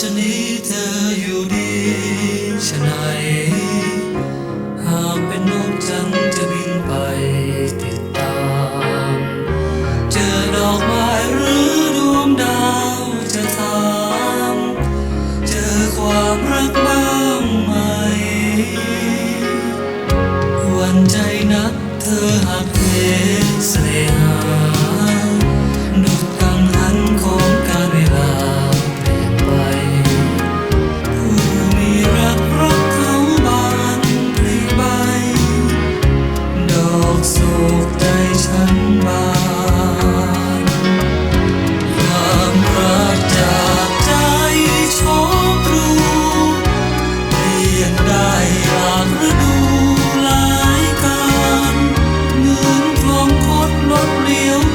ชนี้เธออยู่ดีฉันไหนหากเป็นนกฉันจะบินไปติดตาม เจอดอกไม้หรือดวงดาวจะถามเจอความรักบ้างไหม วันใจนักเธอหากเพลเสน่หา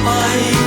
my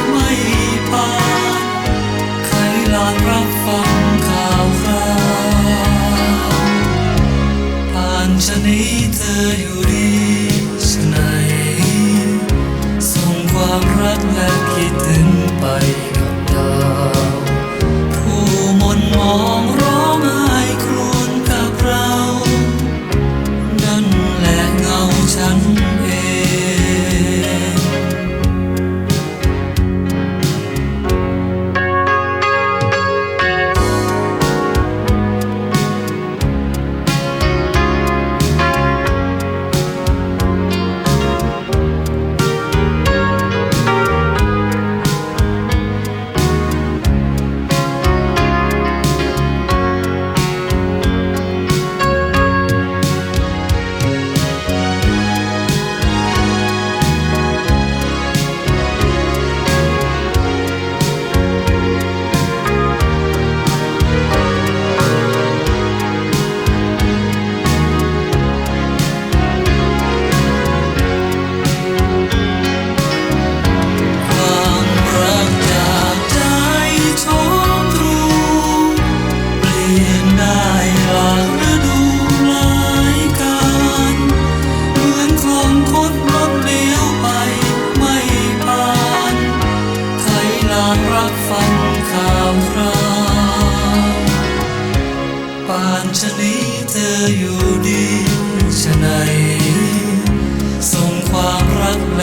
อยู่ดีชะไหนส่งความรักแล